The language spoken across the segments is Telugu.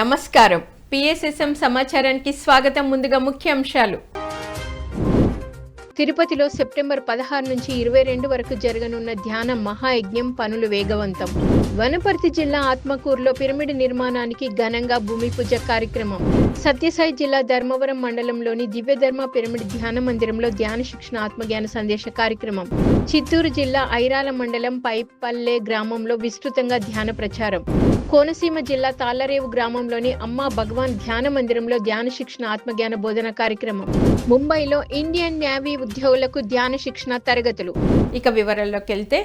నమస్కారం. పిఎస్ఎస్ఎం సమాచారానికి స్వాగతం. ముందుగా ముఖ్యాంశాలు. తిరుపతిలో సెప్టెంబర్ పదహారు నుంచి ఇరవై రెండు వరకు జరగనున్న ధ్యాన మహాయజ్ఞం పనులు వేగవంతం. వనపర్తి జిల్లా ఆత్మకూరులో పిరమిడ్ నిర్మాణానికి ఘనంగా భూమి పూజ కార్యక్రమం. సత్యసాయి జిల్లా ధర్మవరం మండలంలోని దివ్యధర్మ పిరమిడ్ ధ్యాన మందిరంలో ధ్యాన శిక్షణ ఆత్మజ్ఞాన సందేశ కార్యక్రమం. చిత్తూరు జిల్లా ఐరాల మండలం పైపల్లె గ్రామంలో విస్తృతంగా ధ్యాన ప్రచారం. కోనసీమ జిల్లా తాళ్ళరేవు గ్రామంలోని అమ్మా భగవాన్ ధ్యాన మందిరంలో ధ్యాన శిక్షణ ఆత్మజ్ఞాన బోధన కార్యక్రమం. ముంబైలో ఇండియన్ నేవీ ఉద్యోగులకు ధ్యాన శిక్షణ తరగతులు. ఇక వివరాల్లోకి వెళ్తే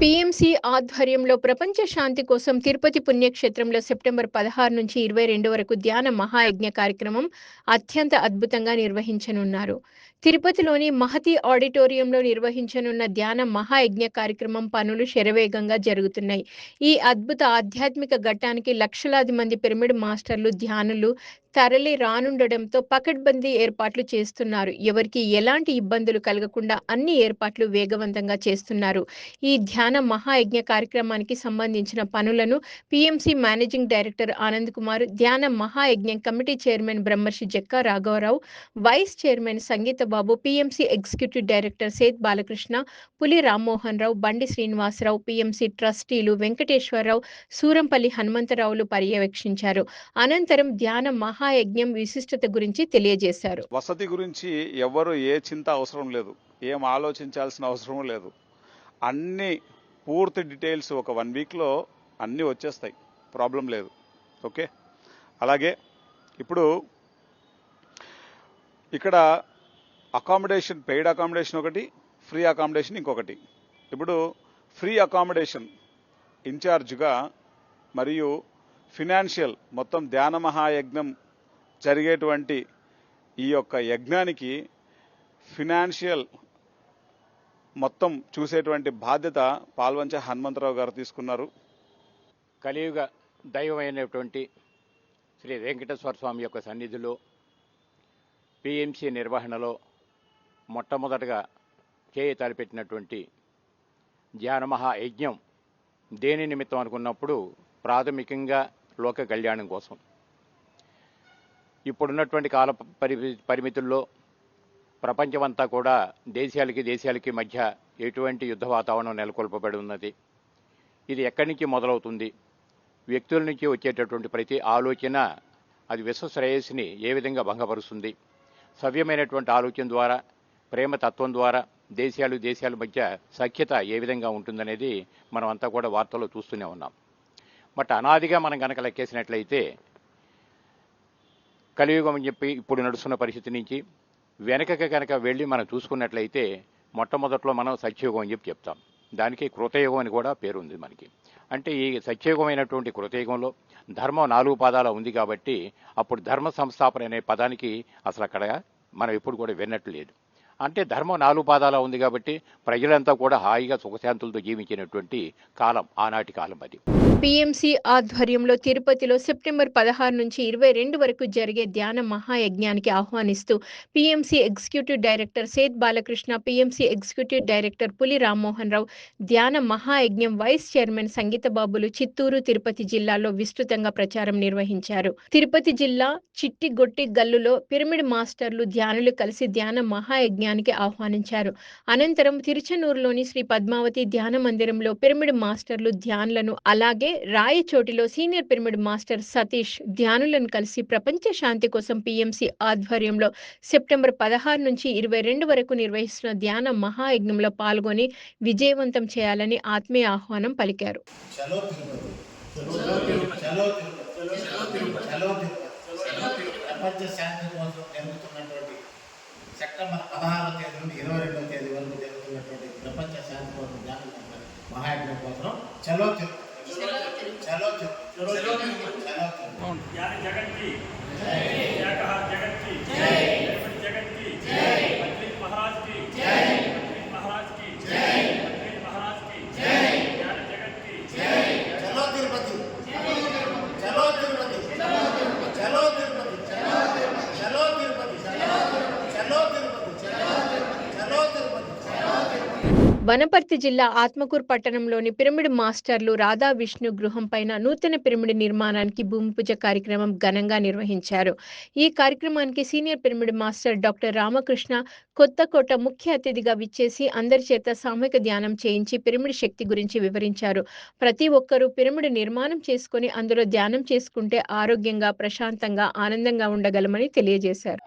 పిఎంసి ఆధ్వర్యంలో ప్రపంచ శాంతి కోసం తిరుపతి పుణ్యక్షేత్రంలో సెప్టెంబర్ పదహారు నుంచి ఇరవై రెండు వరకు ధ్యాన మహాయజ్ఞ కార్యక్రమం అత్యంత అద్భుతంగా నిర్వహించనున్నారు. తిరుపతిలోని మహతి ఆడిటోరియంలో నిర్వహించనున్న ధ్యాన మహాయజ్ఞ కార్యక్రమం పనులు శరవేగంగా జరుగుతున్నాయి. ఈ అద్భుత ఆధ్యాత్మిక ఘట్టానికి లక్షలాది మంది పిరమిడ్ మాస్టర్లు ధ్యానులు తరలి రానుండడంతో పకడ్బందీ ఏర్పాట్లు చేస్తున్నారు. ఎవరికి ఎలాంటి ఇబ్బందులు కలగకుండా అన్ని ఏర్పాట్లు వేగవంతంగా చేస్తున్నారు. ఈ ధ్యాన మహాయజ్ఞ కార్యక్రమానికి సంబంధించిన పనులను PMC managing director Anand Kumar ధ్యాన మహాయజ్ఞం కమిటీ చైర్మన్ బ్రహ్మర్షి జక్కా రాఘవరావు vice chairman Sangeetha Babu PMC executive director Seth Balakrishna Puli Rammohan Rao Bandi Srinivasarao PMC ట్రస్టీలు Venkateswararao Surampalli హనుమంతరావులు పర్యవేక్షించారు. అనంతరం ధ్యాన మహా మహాయజ్ఞం విశిష్టత గురించి తెలియజేశారు. వసతి గురించి ఎవరు ఏ చింత అవసరం లేదు. ఏం ఆలోచించాల్సిన అవసరం లేదు. అన్ని పూర్తి డీటెయిల్స్ ఒక వన్ వీక్లో అన్నీ వచ్చేస్తాయి. ప్రాబ్లం లేదు. ఓకే? అలాగే ఇప్పుడు ఇక్కడ అకామిడేషన్ పెయిడ్ అకామిడేషన్ ఒకటి ఫ్రీ అకామిడేషన్ ఇంకొకటి. ఇప్పుడు ఫ్రీ అకామిడేషన్ ఇన్ఛార్జ్గా మరియు ఫినాన్షియల్ మొత్తం ధ్యాన మహాయజ్ఞం జరిగేటువంటి ఈ యొక్క యజ్ఞానికి ఫినాన్షియల్ మొత్తం చూసేటువంటి బాధ్యత పాల్వంచ హనుమంతరావు గారు తీసుకున్నారు. కలియుగ దైవమైనటువంటి శ్రీ వెంకటేశ్వర స్వామి యొక్క సన్నిధిలో పిఎంసి నిర్వహణలో మొట్టమొదటగా చేయి తలపెట్టినటువంటి ధ్యానమహా యజ్ఞం దేని నిమిత్తం అనుకున్నప్పుడు ప్రాథమికంగా లోక కళ్యాణం కోసం. ఇప్పుడున్నటువంటి కాల పరి పరిమితుల్లో ప్రపంచమంతా కూడా దేశాలకి దేశాలకి మధ్య ఎటువంటి యుద్ధ వాతావరణం నెలకొల్పబడి ఉన్నది. ఇది ఎక్కడి నుంచి మొదలవుతుంది? వ్యక్తుల నుంచి వచ్చేటటువంటి ప్రతి ఆలోచన అది విశ్వ శ్రేయస్సుని ఏ విధంగా భంగపరుస్తుంది? సవ్యమైనటువంటి ఆలోచన ద్వారా ప్రేమ తత్వం ద్వారా దేశాలు దేశాల మధ్య సఖ్యత ఏ విధంగా ఉంటుందనేది మనం అంతా కూడా వార్తల్లో చూస్తూనే ఉన్నాం. బట్ అనాదిగా మనం కనుక లెక్కేసినట్లయితే కలియుగం అని చెప్పి ఇప్పుడు నడుస్తున్న పరిస్థితి నుంచి వెనకకి కనుక వెళ్ళి మనం చూసుకున్నట్లయితే మొట్టమొదట్లో మనం సత్యయుగం అని చెప్పి చెప్తాం. దానికి కృతయుగం అని కూడా పేరు ఉంది మనకి. అంటే ఈ సత్యయుగమైనటువంటి కృతయుగంలో ధర్మం నాలుగు పాదాల ఉంది కాబట్టి అప్పుడు ధర్మ సంస్థాపన అనే పదానికి అసలు అక్కడ మనం ఎప్పుడు కూడా విన్నట్టు లేదు. అంటే ధర్మం నాలుగు పాదాల ఉంది కాబట్టి ప్రజలంతా కూడా హాయిగా సుఖశాంతులతో జీవించినటువంటి కాలం ఆనాటి కాలం అది. పిఎంసి ఆధ్వర్యంలో తిరుపతిలో సెప్టెంబర్ పదహారు నుంచి ఇరవై రెండు వరకు జరిగే ధ్యాన మహాయజ్ఞానికి ఆహ్వానిస్తూ PMC executive director Seth Balakrishna PMC executive director Puli Rammohan Rao ధ్యాన మహాయజ్ఞం వైస్ చైర్మన్ సంగీత బాబులు చిత్తూరు తిరుపతి జిల్లాలో విస్తృతంగా ప్రచారం నిర్వహించారు. తిరుపతి జిల్లా చిట్టిగొట్టి గల్లులో పిరమిడ్ మాస్టర్లు ధ్యానులు కలిసి ధ్యాన మహాయజ్ఞానికి ఆహ్వానించారు. అనంతరం తిరుచనూరులోని శ్రీ పద్మావతి ధ్యాన మందిరంలో పిరమిడ్ మాస్టర్లు ధ్యానులను అలాగే రాయచోటిలో సీనియర్ పిరమిడ్ మాస్టర్ సతీష్ ధ్యానులను కలిసి ప్రపంచ శాంతి కోసం పీఎంసీ ఆధ్వర్యంలో సెప్టెంబర్ పదహారు నుంచి ఇరవై రెండు వరకు నిర్వహిస్తున్న ధ్యాన మహాయజ్ఞంలో పాల్గొని విజయవంతం చేయాలని ఆత్మీయ ఆహ్వానం పలికారు. ప్రపంచ శాంతి కోసం జరుగుతున్నటువంటి సెప్టెంబర్ పదహారవ తేదీ నుండి ఇరవై రెండవ తేదీ వరకు జరుగుతున్నటువంటి ప్రపంచ శాంతి కోసం ధ్యాన మహాయజ్ఞం కోసం చలో తిరుపతి చలో తిరుపతి చలో వనపర్తి జిల్లా ఆత్మకూరు పట్టణంలోని పిరమిడ్ మాస్టర్లు రాధా విష్ణు గృహం పైన నూతన పిరమిడ్ నిర్మాణానికి భూమి పూజ కార్యక్రమం ఘనంగా నిర్వహించారు. ఈ కార్యక్రమానికి senior pyramid master doctor Ramakrishna Kothakota ముఖ్య అతిథిగా విచ్చేసి అందరి చేత సామూహిక ధ్యానం చేయించి పిరమిడ్ శక్తి గురించి వివరించారు. ప్రతి ఒక్కరూ పిరమిడ్ నిర్మాణం చేసుకొని అందులో ధ్యానం చేసుకుంటే ఆరోగ్యంగా ప్రశాంతంగా ఆనందంగా ఉండగలమని తెలియజేశారు.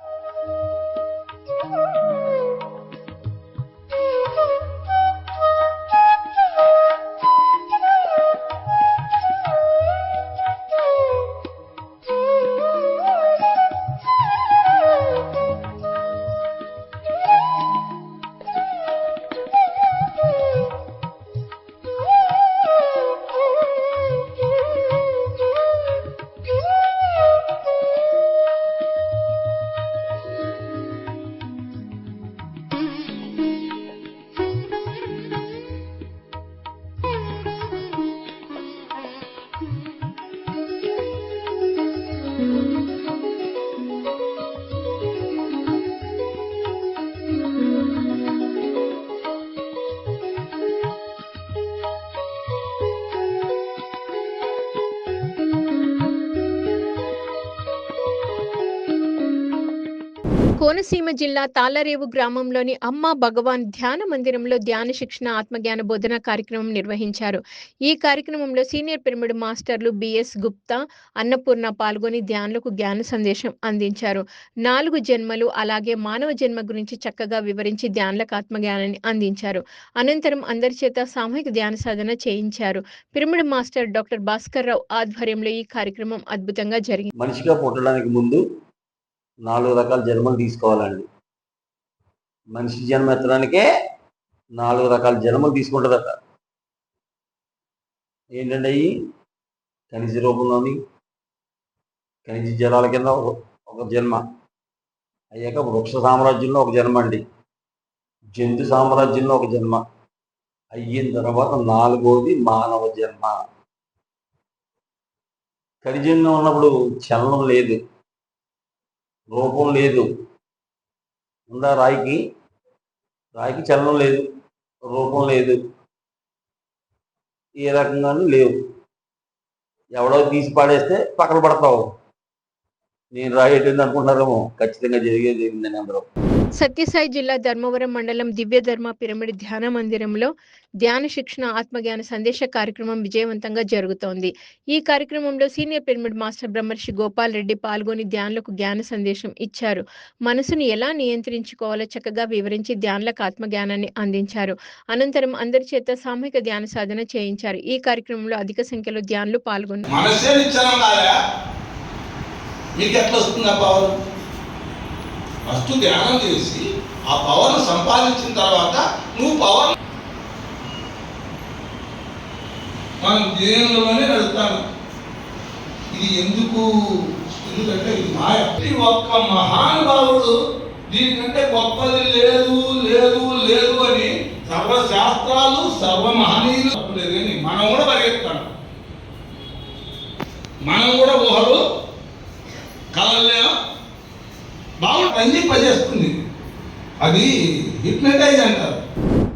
కోనసీమ జిల్లా తాళ్ళరేవు గ్రామంలోని అమ్మ భగవాన్ ధ్యాన మందిరంలో ధ్యాన శిక్షణ ఆత్మజ్ఞాన బోధన కార్యక్రమం నిర్వహించారు. ఈ కార్యక్రమంలో సీనియర్ పిరమిడ్ మాస్టర్లు బిఎస్ గుప్తా అన్నపూర్ణ పాల్గొని ధ్యానులకు జ్ఞాన సందేశం అందించారు. నాలుగు జన్మలు అలాగే మానవ జన్మ గురించి చక్కగా వివరించి ధ్యానులకు ఆత్మజ్ఞానాన్ని అందించారు. అనంతరం అందరి చేత సామూహిక ధ్యాన సాధన చేయించారు. Pyramid master doctor Bhaskar Rao ఆధ్వర్యంలో ఈ కార్యక్రమం అద్భుతంగా జరిగింది మనిషిగా పుట్టడానికి ముందు నాలుగు రకాల జన్మలు తీసుకోవాలండి. మనిషి జన్మ ఎత్తడానికే నాలుగు రకాల జన్మలు తీసుకుంటుందట. ఏంటంటే అవి ఖనిజ రూపంలోని ఖనిజ జలాల కింద ఒక- జన్మ. అయ్యాక వృక్ష సామ్రాజ్యంలో ఒక జన్మ అండి. జంతు సామ్రాజ్యంలో ఒక జన్మ. అయిన తర్వాత నాలుగోది మానవ జన్మ. ఖనిజంలో ఉన్నప్పుడు చలనం లేదు. రూపం లేదు. ఉందా రాయికి? రాయికి చలనం లేదు. రూపం లేదు. ఏ రకంగానూ లేవు. ఎవడో తీసి పాడేస్తే పక్కన పడతావు. నేను అనుకుంటున్నారేమో? ఖచ్చితంగా జరిగేది జరిగిందని అందరూ. సత్యసాయి జిల్లా ధర్మవరం మండలం దివ్యధర్మ పిరమిడ్ ధ్యాన మందిరంలో ధ్యాన శిక్షణ ఆత్మజ్ఞాన సందేశ కార్యక్రమం విజయవంతంగా జరుగుతోంది. ఈ కార్యక్రమంలో సీనియర్ పిరమిడ్ మాస్టర్ బ్రహ్మర్షి గోపాల్ రెడ్డి పాల్గొని ధ్యానులకు జ్ఞాన సందేశం ఇచ్చారు. మనసును ఎలా నియంత్రించుకోవాలో చక్కగా వివరించి ధ్యానులకు ఆత్మజ్ఞానాన్ని అందించారు. అనంతరం అందరి చేత సామూహిక ధ్యాన సాధన చేయించారు. ఈ కార్యక్రమంలో అధిక సంఖ్యలో ధ్యానులు పాల్గొన్నారు. మీకు ఎట్లా వస్తుంది ఆ పవర్ ఫస్ట్ ధ్యానం చేసి ఆ పవర్ సంపాదించిన తర్వాత నువ్వు పవర్ మనం దేనిలోనే వెళ్తాను ఇది ఎందుకు? ఎందుకంటే ఇది మాయ. ప్రతి ఒక్క మహానుభావుడు దీనికంటే గొప్పది లేదు లేదు లేదు అని సర్వశాస్త్రాలు సర్వ మహనీయులు తప్పలేదు కానీ మనం కూడా పరిగెత్తాం. మనం కూడా పనిచేస్తుంది. అది హిప్నటైజ్ అంటారు.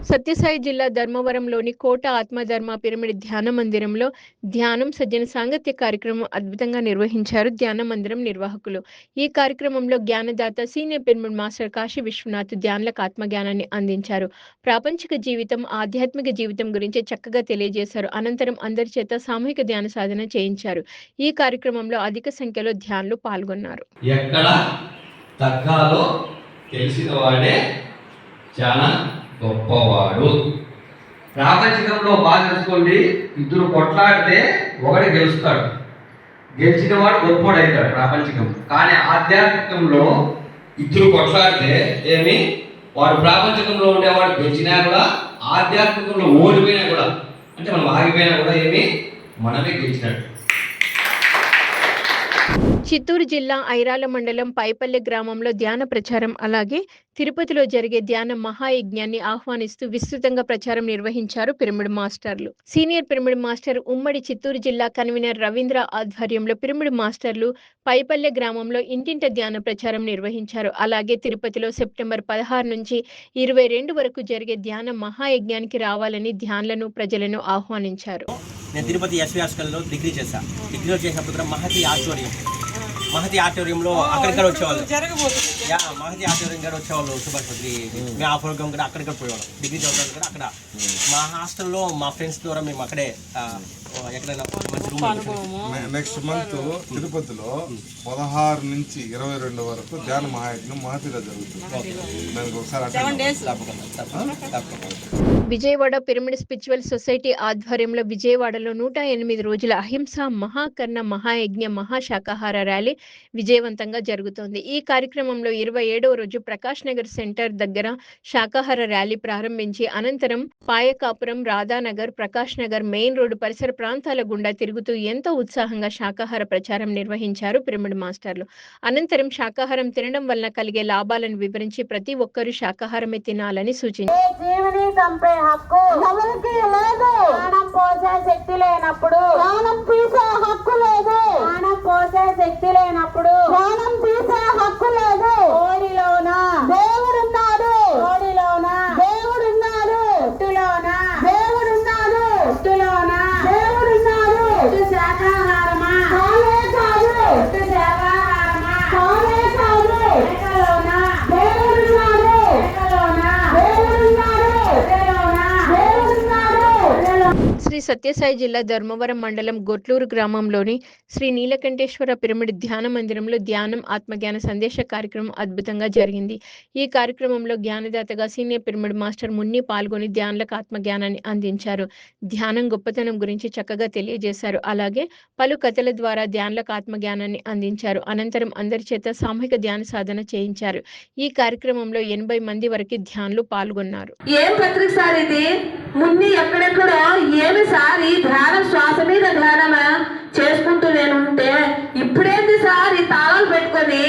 సత్యసాయి జిల్లా ధర్మవరంలోని కోట ఆత్మధర్మ పిరమిడ్ ధ్యాన మందిరంలో ధ్యానం సజ్జన సాంగత్య కార్యక్రమం అద్భుతంగా నిర్వహించారు ధ్యాన మందిరం నిర్వాహకులు. ఈ కార్యక్రమంలో జ్ఞానదాత senior pyramid master Kashi Vishwanath ధ్యానులకు ఆత్మజ్ఞానాన్ని అందించారు. ప్రాపంచిక జీవితం ఆధ్యాత్మిక జీవితం గురించి చక్కగా తెలియజేశారు. అనంతరం అందరి చేత సామూహిక ధ్యాన సాధన చేయించారు. ఈ కార్యక్రమంలో అధిక సంఖ్యలో ధ్యానులు పాల్గొన్నారు. ఎక్కడ? తగ్గాలో తెలిసిన వాడే చాలా గొప్పవాడు. ప్రాపంచికంలో బాగా తెలుసుకోండి ఇద్దరు కొట్లాడితే ఒకటి గెలుస్తాడు. గెలిచిన వాడు గొప్పవాడు అవుతాడు ప్రాపంచికం కానీ ఆధ్యాత్మికంలో ఇద్దరు కొట్లాడితే ఏమి? వాడు ప్రాపంచికంలో ఉండేవాడు గెలిచినా కూడా ఆధ్యాత్మికంలో ఓడిపోయినా కూడా అంటే మనం ఆగిపోయినా కూడా ఏమి? మనమే గెలిచినట్టు. చిత్తూరు జిల్లా ఐరాల మండలం పైపల్లె గ్రామంలో ధ్యాన ప్రచారం అలాగే తిరుపతిలో జరిగే ధ్యాన మహాయజ్ఞాన్ని ఆహ్వానిస్తూ విస్తృతంగా ప్రచారం నిర్వహించారు పిరమిడ్ మాస్టర్లు. సీనియర్ పిరమిడ్ మాస్టర్ ఉమ్మడి చిత్తూరు జిల్లా కన్వీనర్ రవీంద్ర ఆధ్వర్యంలో పిరమిడ్ మాస్టర్లు పైపల్లె గ్రామంలో ఇంటింట ధ్యాన ప్రచారం నిర్వహించారు. అలాగే తిరుపతిలో సెప్టెంబర్ పదహారు నుంచి ఇరవై రెండు వరకు జరిగే ధ్యాన మహాయజ్ఞానికి రావాలని ధ్యానులను ప్రజలను ఆహ్వానించారు. నేను తిరుపతి ఎస్వి హాస్టల్లో డిగ్రీ చేశాను డిగ్రీలో చేసినప్పుడు మహతి ఆడిటోరియం మహతి ఆడిటోరియంలో అక్కడిక్కడ వచ్చేవాళ్ళు. యా మహతి ఆడిటోరియం కూడా వచ్చేవాళ్ళు సుభాష్ పత్రి మేము ఆ ప్రోగ్రామ్ కూడా అక్కడిక్కడ పోయేవాళ్ళం. డిగ్రీ చదవడానికి కూడా అక్కడ. మా హాస్టల్లో మా ఫ్రెండ్స్ ద్వారా మేము అక్కడే ఎక్కడైనా నెక్స్ట్ మంత్ తిరుపతిలో పదహారు నుంచి ఇరవై రెండు వరకు ధ్యాన మహాయజ్ఞం మహతిలో జరుగుతుంది. దానికి ఒకసారి విజయవాడ పిరమిడ్ స్పిరిచువల్ సొసైటీ ఆధ్వర్యంలో విజయవాడలో నూట ఎనిమిది రోజుల అహింస మహాకర్ణ మహాయజ్ఞ మహాశాకాహార ర్యాలీ విజయవంతంగా జరుగుతోంది. ఈ కార్యక్రమంలో ఇరవై ఏడవ రోజు ప్రకాష్ నగర్ సెంటర్ దగ్గర శాకాహార ర్యాలీ ప్రారంభించి అనంతరం పాయకాపురం రాధానగర్ ప్రకాష్ నగర్ మెయిన్ రోడ్డు పరిసర ప్రాంతాల గుండా తిరుగుతూ ఎంతో ఉత్సాహంగా శాకాహార ప్రచారం నిర్వహించారు పిరమిడ్ మాస్టర్లు. అనంతరం శాకాహారం తినడం వలన కలిగే లాభాలను వివరించి ప్రతి ఒక్కరూ శాకాహారమే తినాలని సూచించారు శక్తి లేనప్పుడు సత్యసాయి జిల్లా ధర్మవరం మండలం గొట్లూరు గ్రామంలోని శ్రీ నీలకంఠేశ్వర పిరమిడ్ ధ్యాన మందిరంలో ధ్యానం ఆత్మజ్ఞాన సందేశ కార్యక్రమం అద్భుతంగా జరిగింది. ఈ కార్యక్రమంలో జ్ఞానదాతగా సీనియర్ పిరమిడ్ మాస్టర్ మున్ని పాల్గొని ధ్యానులకు ఆత్మజ్ఞానాన్ని అందించారు. ధ్యానం గొప్పతనం గురించి చక్కగా తెలియజేశారు. అలాగే పలు కథల ద్వారా ధ్యానులకు ఆత్మజ్ఞానాన్ని అందించారు. అనంతరం అందరి చేత సామూహిక ధ్యాన సాధన చేయించారు. ఈ కార్యక్రమంలో ఎనభై మంది వరకు ధ్యానులు పాల్గొన్నారు. ఏం పత్రిక సార్ ఇది? మున్ని ఎక్కడెక్కడో ఏమి సార్ ఈ ధ్యానం శ్వాస మీద ధ్యానం చేసుకుంటూ నేను ఉంటే ఇప్పుడేంది సార్ ఈ తాళాలు పెట్టుకొని?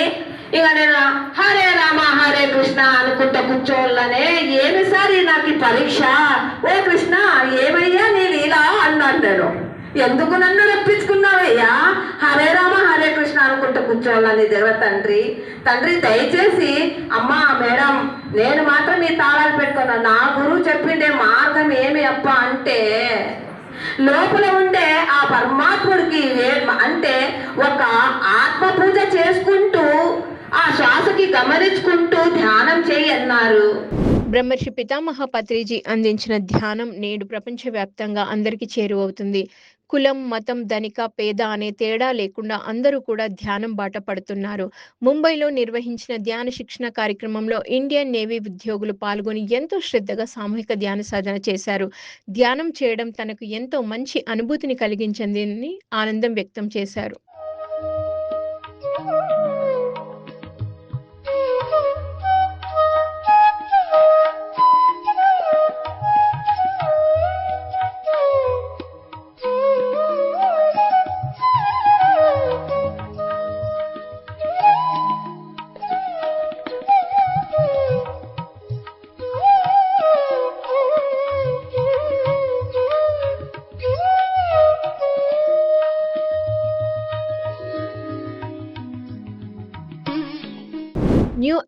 ఇక నేను హరే రామ హరే కృష్ణ అనుకుంటా కూర్చోవాలనే. ఏమి సార్ ఈ నాకు ఈ పరీక్ష? ఓ కృష్ణ ఏమయ్యా నేను ఇలా అన్నాను నేను. ఎందుకు నన్ను రప్పించుకున్నావయ్యా? హరే రామ హరే కృష్ణ అనుకుంటూ కూర్చోవాలని దేవ తండ్రి. తండ్రి దయచేసి అమ్మా మేడం నేను మాత్రం ఈ తాళాలు పెట్టుకున్నా. నా గురువు చెప్పిండే మార్గం ఏమి అప్ప అంటే లోపల ఉండే ఆ పరమాత్ముడికి అంటే ఒక ఆత్మ పూజ చేసుకుంటూ ఆ శ్వాసకి గమనించుకుంటూ ధ్యానం చేయి అన్నారు. బ్రహ్మర్షి పితామహ పత్రిజీ అందించిన ధ్యానం నేడు ప్రపంచవ్యాప్తంగా అందరికీ చేరువవుతుంది. కులం మతం ధనిక పేద అనే తేడా లేకుండా అందరూ కూడా ధ్యానం బాట పడుతున్నారు. ముంబైలో నిర్వహించిన ధ్యాన శిక్షణ కార్యక్రమంలో ఇండియన్ నేవీ ఉద్యోగులు పాల్గొని ఎంతో శ్రద్ధగా సామూహిక ధ్యాన సాధన చేశారు. ధ్యానం చేయడం తనకు ఎంతో మంచి అనుభూతిని కలిగించిందని ఆనందం వ్యక్తం చేశారు.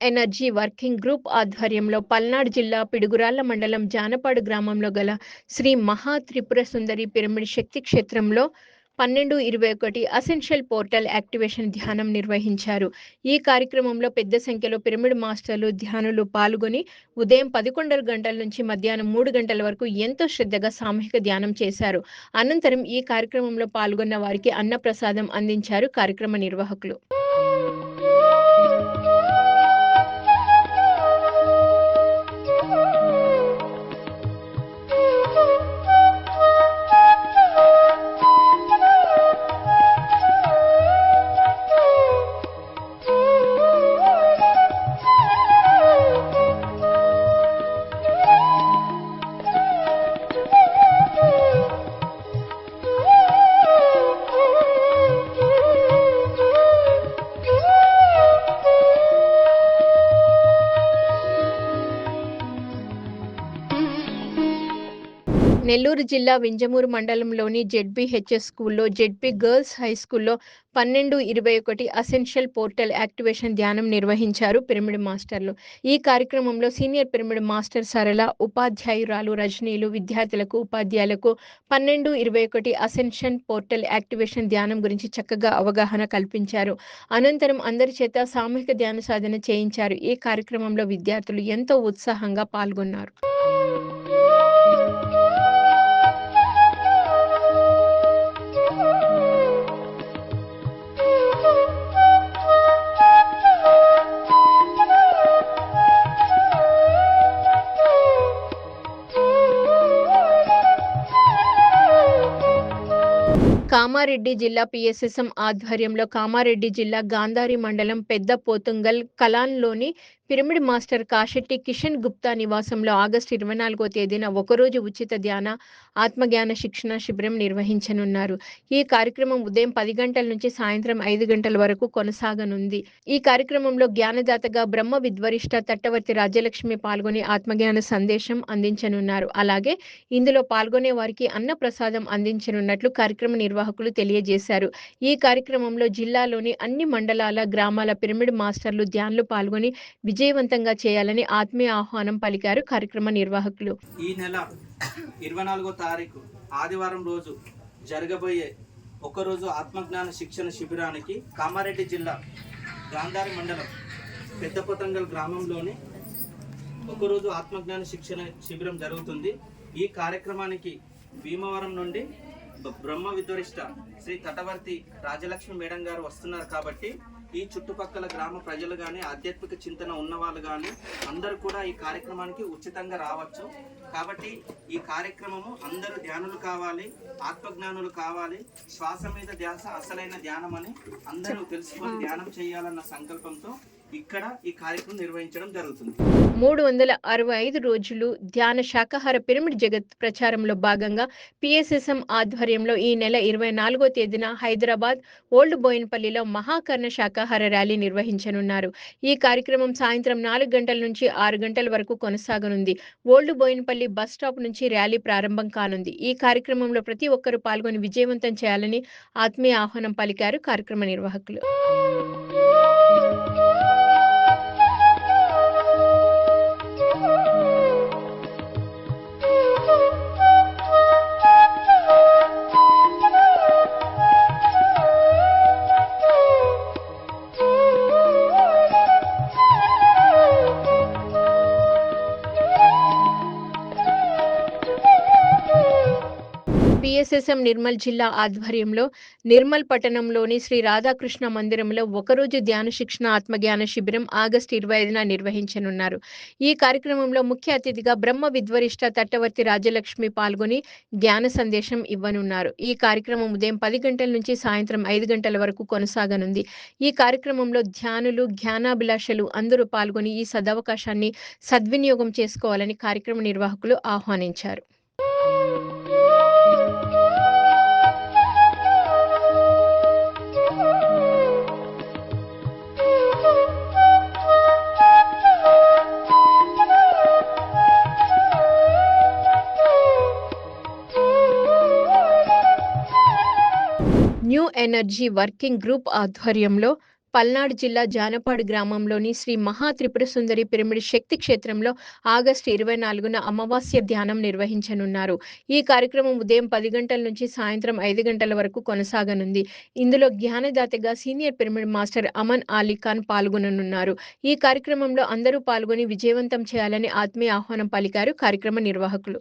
ఎనర్జీ వర్కింగ్ గ్రూప్ ఆధ్వర్యంలో పల్నాడు జిల్లా పిడుగురాళ్ళ మండలం జానపాడు గ్రామంలో గల శ్రీ మహా త్రిపుర సుందరి పిరమిడ్ శక్తి క్షేత్రంలో పన్నెండు ఇరవై ఒకటి అసెన్షియల్ పోర్టల్ యాక్టివేషన్ ధ్యానం నిర్వహించారు. ఈ కార్యక్రమంలో పెద్ద సంఖ్యలో పిరమిడ్ మాస్టర్లు ధ్యానులు పాల్గొని ఉదయం పదకొండు గంటల నుంచి మధ్యాహ్నం మూడు గంటల వరకు ఎంతో శ్రద్ధగా సామూహిక ధ్యానం చేశారు. అనంతరం ఈ కార్యక్రమంలో పాల్గొన్న వారికి అన్నప్రసాదం అందించారు కార్యక్రమ నిర్వాహకులు. నెల్లూరు జిల్లా వింజమూరు మండలంలోని జెడ్బీహెచ్ఎస్ స్కూల్లో జెడ్బీ గర్ల్స్ హై స్కూల్లో పన్నెండు ఇరవై ఒకటి అసెన్షియల్ పోర్టల్ యాక్టివేషన్ ధ్యానం నిర్వహించారు పిరమిడ్ మాస్టర్లు. ఈ కార్యక్రమంలో సీనియర్ పిరమిడ్ మాస్టర్ సరళ ఉపాధ్యాయురాలు రజనీలు విద్యార్థులకు ఉపాధ్యాయులకు పన్నెండు ఇరవై ఒకటి అసెన్షన్ పోర్టల్ యాక్టివేషన్ ధ్యానం గురించి చక్కగా అవగాహన కల్పించారు. అనంతరం అందరి చేత సామూహిక ధ్యాన సాధన చేయించారు. ఈ కార్యక్రమంలో విద్యార్థులు ఎంతో ఉత్సాహంగా పాల్గొన్నారు. కామారెడ్డి జిల్లా పిఎస్ఎస్ఎం ఆధ్వర్యంలో కామారెడ్డి జిల్లా గాంధారి మండలం పెద్ద పోతుంగల్ కలాన్లోని పిరమిడ్ మాస్టర్ కాశెట్టి కిషన్ గుప్తా నివాసంలో ఆగస్టు ఇరవై నాలుగో తేదీన ఒకరోజు ఉచిత ధ్యాన ఆత్మజ్ఞాన శిక్షణ శిబిరం నిర్వహించనున్నారు. ఈ కార్యక్రమం ఉదయం పది గంటల నుంచి సాయంత్రం ఐదు గంటల వరకు కొనసాగనుంది. ఈ కార్యక్రమంలో జ్ఞానదాతగా బ్రహ్మ విద్వరిష్ట తట్టవర్తి రాజ్యలక్ష్మి పాల్గొని ఆత్మజ్ఞాన సందేశం అందించనున్నారు. అలాగే ఇందులో పాల్గొనే వారికి అన్న ప్రసాదం అందించనున్నట్లు కార్యక్రమ నిర్వాహకులు తెలియజేశారు. ఈ కార్యక్రమంలో జిల్లాలోని అన్ని మండలాల గ్రామాల పిరమిడ్ మాస్టర్లు ధ్యాన్లు పాల్గొని విజయవంతంగా చేయాలని ఆత్మీయ ఆహ్వానం పలికారు కార్యక్రమ నిర్వాహకులు. ఈ నెల ఇరవై నాలుగో తారీఖు ఆదివారం రోజు జరగబోయే ఒకరోజు ఆత్మజ్ఞాన శిక్షణ శిబిరానికి కామారెడ్డి జిల్లా గాంధారి మండలం పెద్దపతంగల్ గ్రామంలోని ఒకరోజు ఆత్మజ్ఞాన శిక్షణ శిబిరం జరుగుతుంది. ఈ కార్యక్రమానికి భీమవరం నుండి బ్రహ్మ విద్వరిష్ట శ్రీ తటవర్తి రాజలక్ష్మి మేడం గారు వస్తున్నారు కాబట్టి ఈ చుట్టుపక్కల గ్రామ ప్రజలు కానీ ఆధ్యాత్మిక చింతన ఉన్న వాళ్ళు కానీ అందరూ కూడా ఈ కార్యక్రమానికి ఉచితంగా రావచ్చు. కాబట్టి ఈ కార్యక్రమము అందరూ ధ్యానులు కావాలి ఆత్మజ్ఞానులు కావాలి. శ్వాస మీద ధ్యాస అసలైన ధ్యానం అని అందరూ తెలుసుకొని ధ్యానం చేయాలన్న సంకల్పంతో ఇక్కడ ఈ కార్యక్రమం నిర్వహించడం జరుగుతుంది. మూడు వందల అరవై ఐదు రోజులు ధ్యాన శాకాహార పిరమిడ్ జగత్ ప్రచారంలో భాగంగా పిఎస్ఎస్ఎం ఆధ్వర్యంలో ఈ నెల ఇరవై నాలుగో తేదీన హైదరాబాద్ ఓల్డ్ బోయిన్పల్లిలో మహాకర్ణ శాకాహార ర్యాలీ నిర్వహించనున్నారు. ఈ కార్యక్రమం సాయంత్రం నాలుగు గంటల నుంచి ఆరు గంటల వరకు కొనసాగనుంది. ఓల్డ్ బోయిన్పల్లి బస్ స్టాప్ నుంచి ర్యాలీ ప్రారంభం కానుంది. ఈ కార్యక్రమంలో ప్రతి ఒక్కరూ పాల్గొని విజయవంతం చేయాలని ఆత్మీయ ఆహ్వానం పలికారు కార్యక్రమ నిర్వాహకులు. పిఎస్ఎస్ఎం నిర్మల్ జిల్లా ఆధ్వర్యంలో నిర్మల్ పట్టణంలోని శ్రీ రాధాకృష్ణ మందిరంలో ఒకరోజు ధ్యాన శిక్షణ ఆత్మజ్ఞాన శిబిరం ఆగస్టు ఇరవై ఐదున నిర్వహించనున్నారు. ఈ కార్యక్రమంలో ముఖ్య అతిథిగా బ్రహ్మ విద్వరిష్ట తట్టవర్తి రాజలక్ష్మి పాల్గొని జ్ఞాన సందేశం ఇవ్వనున్నారు. ఈ కార్యక్రమం ఉదయం పది గంటల నుంచి సాయంత్రం ఐదు గంటల వరకు కొనసాగనుంది. ఈ కార్యక్రమంలో ధ్యానులు జ్ఞానాభిలాషలు అందరూ పాల్గొని ఈ సదవకాశాన్ని సద్వినియోగం చేసుకోవాలని కార్యక్రమ నిర్వాహకులు ఆహ్వానించారు. ఎనర్జీ వర్కింగ్ గ్రూప్ ఆధ్వర్యంలో పల్నాడు జిల్లా జానపాడు గ్రామంలోని శ్రీ మహా త్రిపుర సుందరి పిరమిడ్ శక్తి క్షేత్రంలో ఆగస్టు ఇరవై నాలుగున అమావాస్య ధ్యానం నిర్వహించనున్నారు. ఈ కార్యక్రమం ఉదయం పది గంటల నుంచి సాయంత్రం ఐదు గంటల వరకు కొనసాగనుంది. ఇందులో జ్ఞానదాతగా senior pyramid master Aman Ali Khan పాల్గొననున్నారు. ఈ కార్యక్రమంలో అందరూ పాల్గొని విజయవంతం చేయాలని ఆత్మీయ ఆహ్వానం పలికారు కార్యక్రమ నిర్వాహకులు.